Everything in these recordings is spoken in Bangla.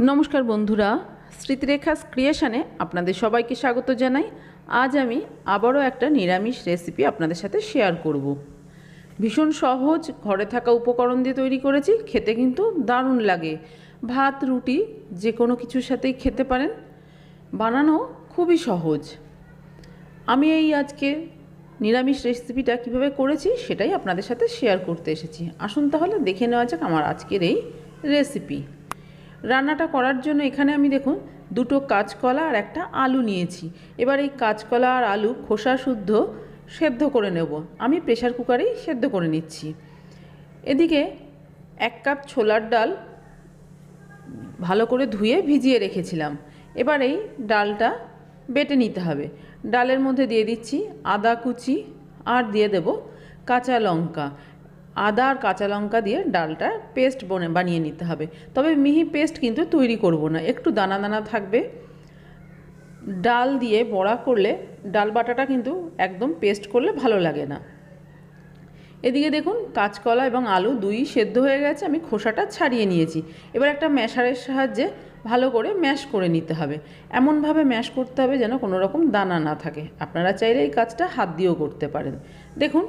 নমস্কার বন্ধুরা, স্মৃতিরেখাস ক্রিয়েশানে আপনাদের সবাইকে স্বাগত জানাই। আজ আমি আবারও একটা নিরামিষ রেসিপি আপনাদের সাথে শেয়ার করব। ভীষণ সহজ, ঘরে থাকা উপকরণ দিয়ে তৈরি করেছি, খেতে কিন্তু দারুণ লাগে। ভাত, রুটি, যে কোনো কিছুর সাথেই খেতে পারেন। বানানো খুবই সহজ। আমি এই আজকে নিরামিষ রেসিপিটা কীভাবে করেছি, সেটাই আপনাদের সাথে শেয়ার করতে এসেছি। আসুন তাহলে দেখে নেওয়া যাক আমার আজকের এই রেসিপি রান্নাটা করার জন্য এখানে আমি দেখুন দুটো কাঁচকলা আর একটা আলু নিয়েছি। এবার এই কাঁচকলা আর আলু খোসা শুদ্ধ সেদ্ধ করে নেব। আমি প্রেশার কুকারেই সেদ্ধ করে নিচ্ছি। এদিকে এক কাপ ছোলার ডাল ভালো করে ধুয়ে ভিজিয়ে রেখেছিলাম। এবার এই ডালটা বেটে নিতে হবে। ডালের মধ্যে দিয়ে দিচ্ছি আদা কুচি আর দিয়ে দেব কাঁচা লঙ্কা। আদা আর কাঁচা লঙ্কা দিয়ে ডালটা পেস্ট বনে বানিয়ে নিতে হবে। তবে মিহি পেস্ট কিন্তু তৈরি করব না, একটু দানা দানা থাকবে। ডাল দিয়ে বড়া করলে ডাল বাটাটা কিন্তু একদম পেস্ট করলে ভালো লাগে না। এদিকে দেখুন, কাঁচকলা এবং আলু দুই সেদ্ধ হয়ে গেছে, আমি খোসাটা ছাড়িয়ে নিয়েছি। এবার একটা ম্যাশারের সাহায্যে ভালো করে ম্যাশ করে নিতে হবে। এমনভাবে ম্যাশ করতে হবে যেন কোনো রকম দানা না থাকে। আপনারা চাইলে এই কাজটা হাত দিয়েও করতে পারেন। দেখুন,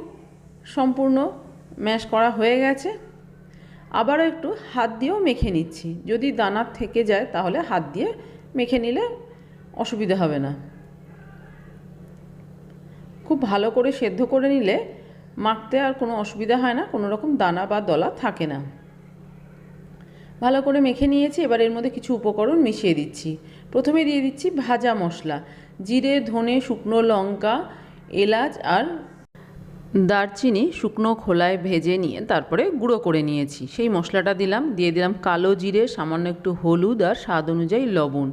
সম্পূর্ণ ম্যাশ করা হয়ে গেছে। আবারও একটু হাত দিয়েও মেখে নিচ্ছি। যদি দানা থেকে যায় তাহলে হাত দিয়ে মেখে নিলে অসুবিধা হবে না। খুব ভালো করে সেদ্ধ করে নিলে মাখতে আর কোনো অসুবিধা হয় না, কোনো রকম দানা বা দলা থাকে না। ভালো করে মেখে নিয়েছি, এবার এর মধ্যে কিছু উপকরণ মিশিয়ে দিচ্ছি। প্রথমে দিয়ে দিচ্ছি ভাজা মশলা। জিরে, ধনে, শুকনো লঙ্কা, এলাচ আর দারচিনি শুকনো খোলায় ভেজে নিয়ে তারপরে গুঁড়ো করে নিয়েছি। সেই মশলাটা দিলাম, দিয়ে দিলাম কালো জিরে, সামান্য একটু হলুদ আর স্বাদ অনুযায়ী লবণ।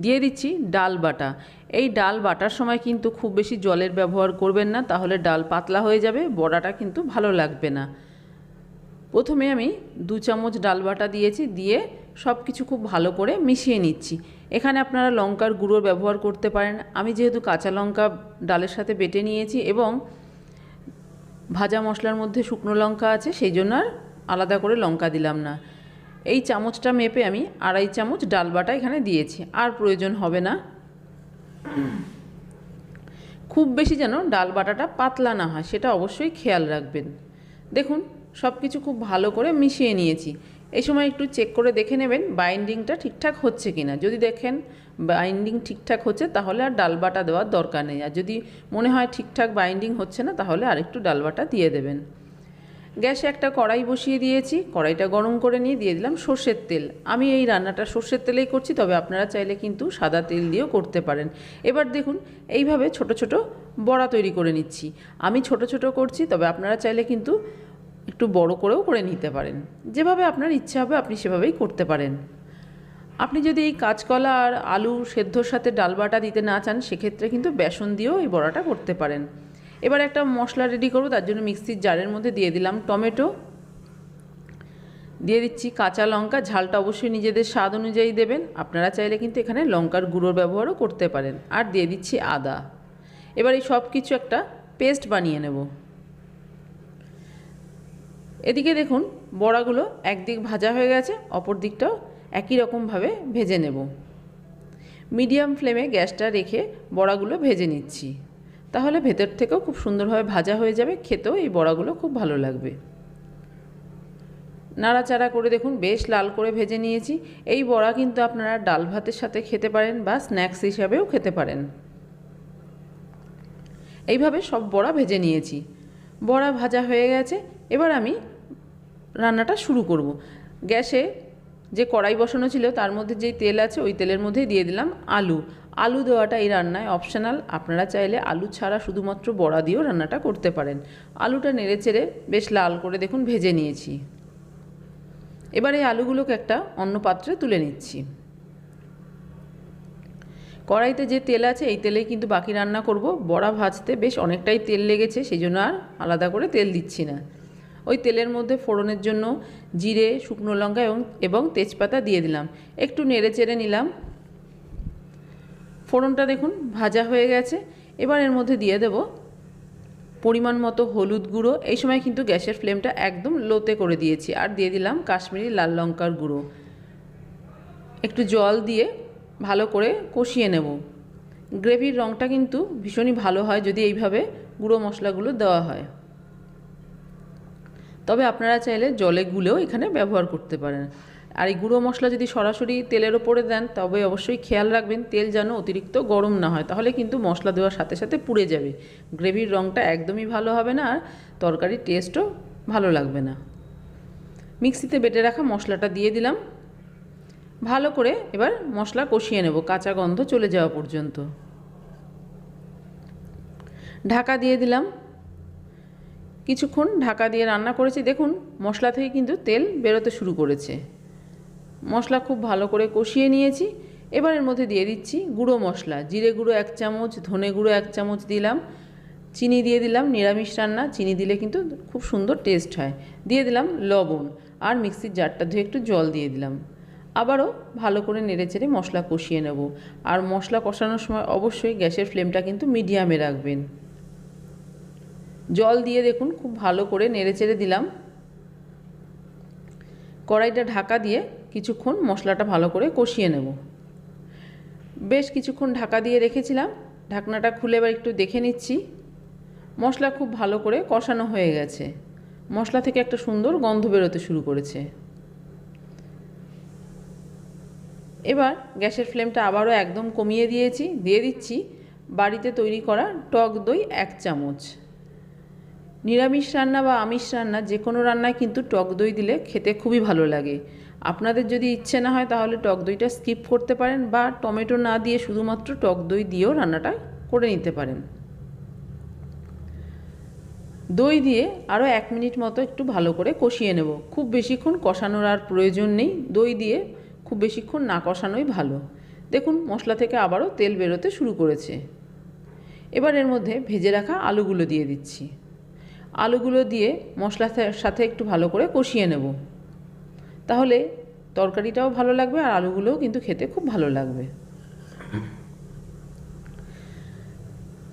দিয়ে দিচ্ছি ডাল বাটা। এই ডাল বাটার সময় কিন্তু খুব বেশি জলের ব্যবহার করবেন না, তাহলে ডাল পাতলা হয়ে যাবে, বড়াটা কিন্তু ভালো লাগবে না। প্রথমে আমি দু চামচ ডাল বাটা দিয়েছি, দিয়ে সব কিছু খুব ভালো করে মিশিয়ে নিচ্ছি। এখানে আপনারা লঙ্কার গুঁড়োর ব্যবহার করতে পারেন। আমি যেহেতু কাঁচা লঙ্কা ডালের সাথে বেটে নিয়েছি এবং ভাজা মশলার মধ্যে শুকনো লঙ্কা আছে, সেই জন্য আর আলাদা করে লঙ্কা দিলাম না। এই চামচটা মেপে আমি আড়াই চামচ ডাল বাটা এখানে দিয়েছি, আর প্রয়োজন হবে না। খুব বেশি যেন ডাল বাটাটা পাতলা না হয়, সেটা অবশ্যই খেয়াল রাখবেন। দেখুন সব কিছু খুব ভালো করে মিশিয়ে নিয়েছি। এই সময় একটু চেক করে দেখে নেবেন বাইন্ডিংটা ঠিকঠাক হচ্ছে কি না যদি দেখেন বাইন্ডিং ঠিকঠাক হচ্ছে, তাহলে আর ডালবাটা দেওয়ার দরকার নেই। আর যদি মনে হয় ঠিকঠাক বাইন্ডিং হচ্ছে না, তাহলে আরেকটু ডাল বাটা দিয়ে দেবেন। গ্যাসে একটা কড়াই বসিয়ে দিয়েছি। কড়াইটা গরম করে নিয়ে দিয়ে দিলাম সর্ষের তেল। আমি এই রান্নাটা সর্ষের তেলেই করছি, তবে আপনারা চাইলে কিন্তু সাদা তেল দিয়েও করতে পারেন। এবার দেখুন, এইভাবে ছোট ছোট বড়া তৈরি করে নিচ্ছি। আমি ছোট ছোট করছি, তবে আপনারা চাইলে কিন্তু একটু বড় করেও করে নিতে পারেন। যেভাবে আপনার ইচ্ছা হবে আপনি সেভাবেই করতে পারেন। আপনি যদি এই কাঁচকলা আর আলু সেদ্ধর সাথে ডাল বাটা দিতে না চান, সেক্ষেত্রে কিন্তু বেসন দিয়েও এই বড়াটা করতে পারেন। এবার একটা মশলা রেডি করব, তার জন্য মিক্সির জারের মধ্যে দিয়ে দিলাম টমেটো। দিয়ে দিচ্ছি কাঁচা লঙ্কা, ঝালটা অবশ্যই নিজেদের স্বাদ অনুযায়ী দেবেন। আপনারা চাইলে কিন্তু এখানে লঙ্কার গুঁড়োর ব্যবহারও করতে পারেন। আর দিয়ে দিচ্ছি আদা। এবার এই সব কিছু একটা পেস্ট বানিয়ে নেব। এদিকে দেখুন, বড়াগুলো একদিক ভাজা হয়ে গেছে, অপর দিকটাও একই রকমভাবে ভেজে নেব। মিডিয়াম ফ্লেমে গ্যাসটা রেখে বড়াগুলো ভেজে নিচ্ছি। তাহলে ভেতর থেকেও খুব সুন্দরভাবে ভাজা হয়ে যাবে, খেতেও এই বড়াগুলো খুব ভালো লাগবে। নাড়াচাড়া করে দেখুন, বেশ লাল করে ভেজে নিয়েছি। এই বড়া কিন্তু আপনারা ডাল ভাতের সাথে খেতে পারেন বা স্ন্যাক্স হিসাবেও খেতে পারেন। এইভাবে সব বড়া ভেজে নিয়েছি। বড়া ভাজা হয়ে গেছে, এবার আমি রান্নাটা শুরু করব। গ্যাসে যে কড়াই বসানো ছিল তার মধ্যে যেই তেল আছে ওই তেলের মধ্যেই দিয়ে দিলাম আলু। আলু দেওয়াটা এই রান্নায় অপশনাল। আপনারা চাইলে আলু ছাড়া শুধুমাত্র বড়া দিয়েও রান্নাটা করতে পারেন। আলুটা নেড়ে চেড়ে বেশ লাল করে দেখুন ভেজে নিয়েছি। এবার এই আলুগুলোকে একটা অন্য পাত্রে তুলে নিচ্ছি। কড়াইতে যে তেল আছে এই তেলেই কিন্তু বাকি রান্না করব। বড়া ভাজতে বেশ অনেকটাই তেল লেগেছে সেই জন্য আর আলাদা করে তেল দিচ্ছি না। ওই তেলের মধ্যে ফোড়নের জন্য জিরে, শুকনো লঙ্কা এবং এবং তেজপাতা দিয়ে দিলাম। একটু নেড়ে চেড়ে নিলাম। ফোড়নটা দেখুন ভাজা হয়ে গেছে। এবার এর মধ্যে দিয়ে দেব পরিমাণ মতো হলুদ গুঁড়ো। এই সময় কিন্তু গ্যাসের ফ্লেমটা একদম লোতে করে দিয়েছি। আর দিয়ে দিলাম কাশ্মীরি লাল লঙ্কার গুঁড়ো। একটু জল দিয়ে ভালো করে কষিয়ে নেব। গ্রেভির রঙটা কিন্তু ভীষণই ভালো হয় যদি এইভাবে গুঁড়ো মশলাগুলো দেওয়া হয়। তবে আপনারা চাইলে জলে গুলেও এখানে ব্যবহার করতে পারেন। আর এই গুঁড়ো মশলা যদি সরাসরি তেলের ওপরে দেন, তবে অবশ্যই খেয়াল রাখবেন, তেল যেন অতিরিক্ত গরম না হয়, তাহলে কিন্তু মশলা দেওয়ার সাথে সাথে পুড়ে যাবে। গ্রেভির রঙটা একদমই ভালো হবে না, আর তরকারির টেস্টও ভালো লাগবে না। মিক্সিতে বেটে রাখা মশলাটা দিয়ে দিলাম। ভালো করে এবার মশলা কষিয়ে নেব, কাঁচা গন্ধ চলে যাওয়া পর্যন্ত। ঢাকা দিয়ে দিলাম। কিছুক্ষণ ঢাকা দিয়ে রান্না করেছি। দেখুন, মশলা থেকে কিন্তু তেল বেরোতে শুরু করেছে। মশলা খুব ভালো করে কষিয়ে নিয়েছি। এবার এর মধ্যে দিয়ে দিচ্ছি গুঁড়ো মশলা। জিরে গুঁড়ো এক চামচ, ধনে গুঁড়ো এক চামচ দিলাম। চিনি দিয়ে দিলাম, নিরামিষ রান্না। চিনি দিলে কিন্তু খুব সুন্দর টেস্ট হয়। দিয়ে দিলাম লবণ আর মিক্সির জারটা ধুয়ে একটু জল দিয়ে দিলাম। আবারও ভালো করে নেড়েচেড়ে মশলা কষিয়ে নেব। আর মশলা কষানোর সময় অবশ্যই গ্যাসের ফ্লেমটা কিন্তু মিডিয়ামে রাখবেন। জল দিয়ে দেখুন, খুব ভালো করে নেড়েচেড়ে দিলাম। কড়াইটা ঢাকা দিয়ে কিছুক্ষণ মশলাটা ভালো করে কষিয়ে নেব। বেশ কিছুক্ষণ ঢাকা দিয়ে রেখেছিলাম। ঢাকনাটা খুলে এবার একটু দেখে নিচ্ছি। মশলা খুব ভালো করে কষানো হয়ে গেছে। মশলা থেকে একটা সুন্দর গন্ধ বেরোতে শুরু করেছে। এবার গ্যাসের ফ্লেমটা আবারও একদম কমিয়ে দিয়েছি, দিয়ে দিচ্ছি বাড়িতে তৈরি করা টক দই এক চামচ। নিরামিষ রান্না বা আমিষ রান্না, যে কোনো রান্নায় কিন্তু টক দই দিলে খেতে খুবই ভালো লাগে। আপনাদের যদি ইচ্ছে না হয় তাহলে টক দইটা স্কিপ করতে পারেন বা টমেটো না দিয়ে শুধুমাত্র টক দই দিয়েও রান্নাটা করে নিতে পারেন। দই দিয়ে আরও এক মিনিট মতো একটু ভালো করে কষিয়ে নেব। খুব বেশিক্ষণ কষানোর আর প্রয়োজন নেই। দই দিয়ে খুব বেশিক্ষণ না কষানোই ভালো। দেখুন, মশলা থেকে আবারও তেল বেরোতে শুরু করেছে। এবার এর মধ্যে ভেজে রাখা আলুগুলো দিয়ে দিচ্ছি। আলুগুলো দিয়ে মশলার সাথে একটু ভালো করে কষিয়ে নেব। তাহলে তরকারিটাও ভালো লাগবে আর আলুগুলোও কিন্তু খেতে খুব ভালো লাগবে।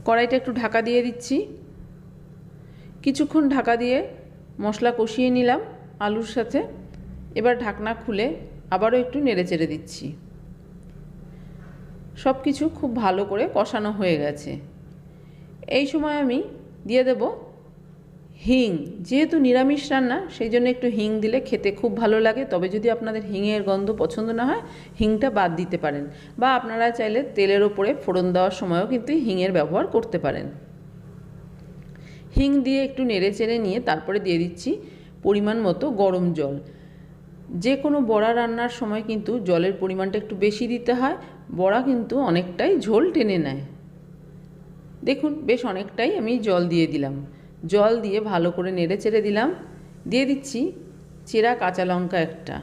কড়াইটা একটু ঢাকা দিয়ে দিচ্ছি। কিছুক্ষণ ঢাকা দিয়ে মশলা কষিয়ে নিলাম আলুর সাথে। এবার ঢাকনা খুলে আবারও একটু নেড়ে চেড়ে দিচ্ছি। সব কিছু খুব ভালো করে কষানো হয়ে গেছে। এই সময় আমি দিয়ে দেব হিং, যেহেতু নিরামিষ রান্না, সেই জন্য একটু হিং দিলে খেতে খুব ভালো লাগে। তবে যদি আপনাদের হিংয়ের গন্ধ পছন্দ না হয়, হিংটা বাদ দিতে পারেন। বা আপনারা চাইলে তেলের ওপরে ফোড়ন দেওয়ার সময়ও কিন্তু হিংয়ের ব্যবহার করতে পারেন। হিং দিয়ে একটু নেড়ে চেড়ে নিয়ে তারপরে দিয়ে দিচ্ছি পরিমাণ মতো গরম জল। যে কোনো বড়া রান্নার সময় কিন্তু জলের পরিমাণটা একটু বেশি দিতে হয়, বড়া কিন্তু অনেকটাই ঝোল টেনে নেয়। দেখুন, বেশ অনেকটাই আমি জল দিয়ে দিলাম। জল দিয়ে ভালো করে নেড়ে চেড়ে দিলাম। দিয়ে দিচ্ছি চেরা কাঁচা লঙ্কা একটা।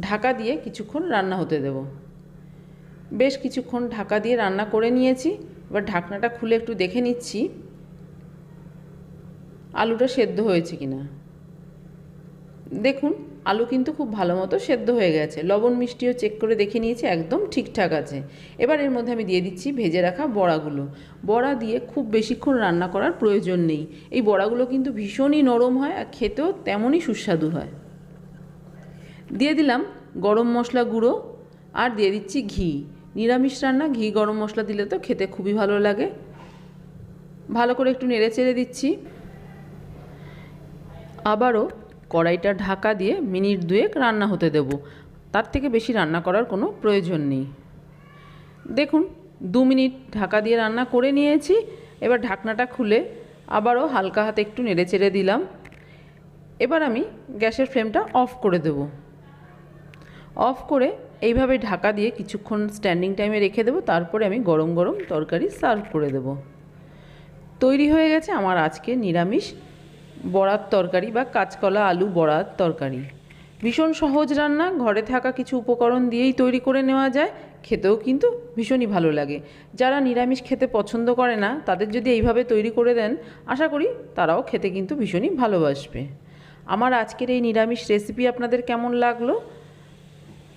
ঢাকা দিয়ে কিছুক্ষণ রান্না হতে দেব। বেশ কিছুক্ষণ ঢাকা দিয়ে রান্না করে নিয়েছি। এবার ঢাকনাটা খুলে একটু দেখে নিচ্ছি। আলুটা সেদ্ধ হয়েছে কিনা। দেখুন আলু কিন্তু খুব ভালো মতো সেদ্ধ হয়ে গেছে। লবণ মিষ্টিও চেক করে দেখে নিয়েছি, একদম ঠিকঠাক আছে। এবার এর মধ্যে আমি দিয়ে দিচ্ছি ভেজে রাখা বড়াগুলো। বড়া দিয়ে খুব বেশিক্ষণ রান্না করার প্রয়োজন নেই। এই বড়াগুলো কিন্তু ভীষণই নরম হয় আর খেতেও তেমনই সুস্বাদু হয়। দিয়ে দিলাম গরম মশলা গুঁড়ো আর দিয়ে দিচ্ছি ঘি। নিরামিষ রান্না, ঘি, গরম মশলা দিলে তো খেতে খুবই ভালো লাগে। ভালো করে একটু নেড়ে চেড়ে দিচ্ছি। আবারও কড়াইটা ঢাকা দিয়ে মিনিট দুয়েক রান্না হতে দেব। তার থেকে বেশি রান্না করার কোনো প্রয়োজন নেই। দেখুন, দু মিনিট ঢাকা দিয়ে রান্না করে নিয়েছি। এবার ঢাকনাটা খুলে আবারও হালকা হাতে একটু নেড়ে চেড়ে দিলাম। এবার আমি গ্যাসের ফ্লেমটা অফ করে দেব। অফ করে এইভাবে ঢাকা দিয়ে কিছুক্ষণ স্ট্যান্ডিং টাইমে রেখে দেবো। তারপরে আমি গরম গরম তরকারি সার্ভ করে দেব। তৈরি হয়ে গেছে আমার আজকে নিরামিষ বড়ার তরকারি বা কাঁচকলা, আলু বড়ার তরকারি। ভীষণ সহজ রান্না, ঘরে থাকা কিছু উপকরণ দিয়েই তৈরি করে নেওয়া যায়। খেতেও কিন্তু ভীষণই ভালো লাগে। যারা নিরামিষ খেতে পছন্দ করে না, তাদের যদি এইভাবে তৈরি করে দেন, আশা করি তারাও খেতে কিন্তু ভীষণই ভালোবাসবে। আমার আজকের এই নিরামিষ রেসিপি আপনাদের কেমন লাগল?